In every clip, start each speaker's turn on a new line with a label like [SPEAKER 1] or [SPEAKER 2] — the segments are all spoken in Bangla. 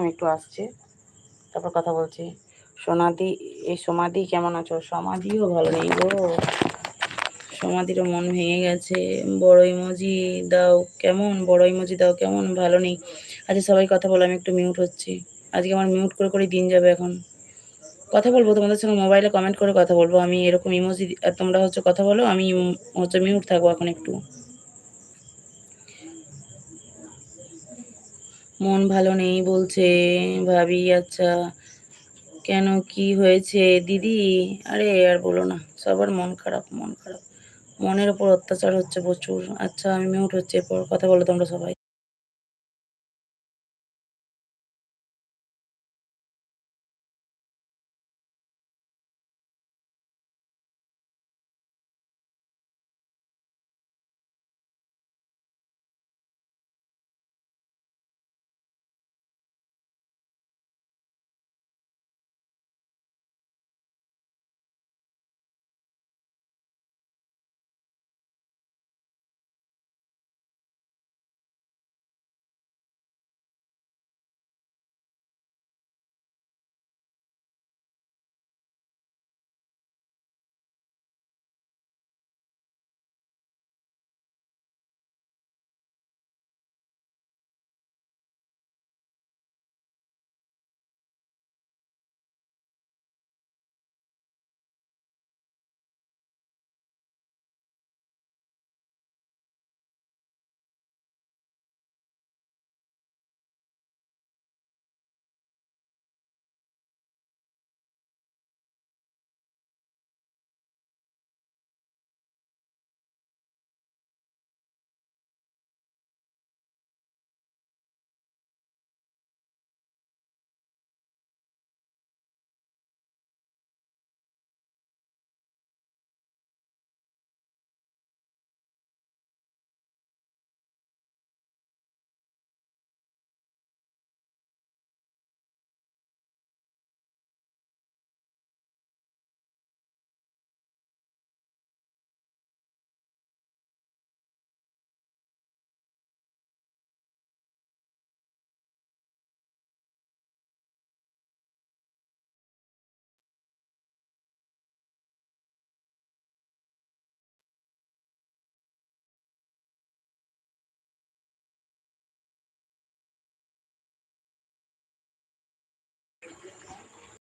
[SPEAKER 1] আমি একটু আসছি। তারপর কথা বলছি, সোনাদি, এই সমাধি কেমন আছো? সমাধিও ভালো নেই গো। সমাধিরও মন ভেঙে গেছে। বড় ইমোজি দাও, কেমন? বড় ইমোজি দাও, কেমন? ভালো নেই। আচ্ছা সবাই কথা বলো, আমি একটু মিউট হচ্ছি। আজকে আমার মিউট করে করে দিন যাবে এখন। কথা বলব, তোমাদের সঙ্গে মোবাইলে কমেন্ট করে কথা বলব। আমি এরকম ইমোজি তোমরা হচ্ছে কথা বলো, আমি হচ্ছে মিউট থাকব এখন একটু। মন ভালো নেই বলছে। ভাবি আচ্ছা কেন কি হয়েছে? দিদি, আরে, আর বলো না, সবার মন খারাপ মন খারাপ। মনের ওপর অত্যাচার হচ্ছে প্রচুর। আচ্ছা আমি মিউট হচ্ছে, এরপর কথা বলো তোমরা সবাই।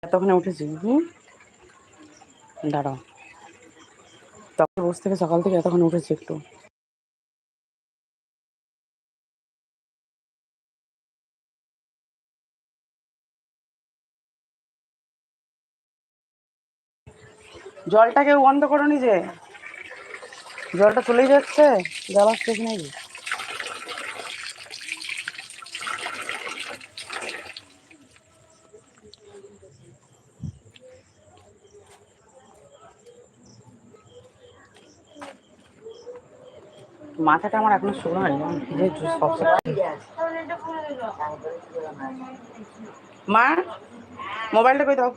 [SPEAKER 1] এতক্ষণে উঠেছি, হুম দাঁড়াও। তখন বসে থেকে সকাল থেকে এতক্ষণ উঠেছি একটু। জলটা কেউ বন্ধ করো নি যে? জলটা চলেই যাচ্ছে? জল আসছে কি নাকি? মাথাটা আমার এখনও শুরু হয়নি মা, মোবাইলটা কই দাও?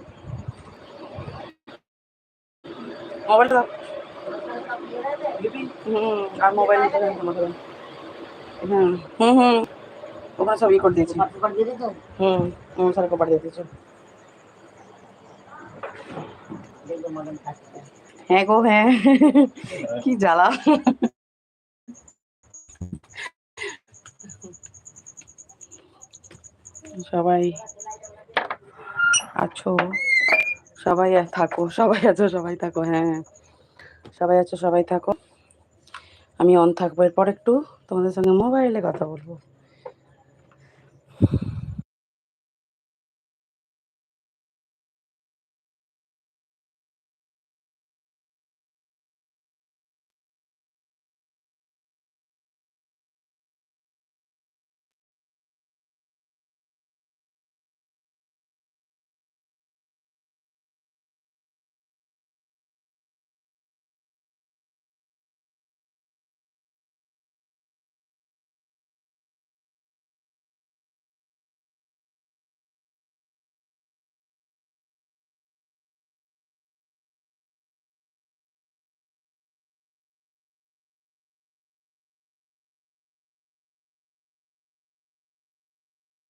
[SPEAKER 1] মোবাইলটা দাও। হুম, আর মোবাইল হুম হুম হুম। করে হুম হুম হ্যাঁ গো হ্যাঁ। কি জ্বালা। সবাই আছো। সবাই থাকো, সবাই আছো, সবাই থাকো হ্যাঁ, হ্যাঁ। সবাই আছো, সবাই থাকো। আমি অন থাকব, এরপর একটু তোমাদের সঙ্গে মোবাইলে কথা বলব।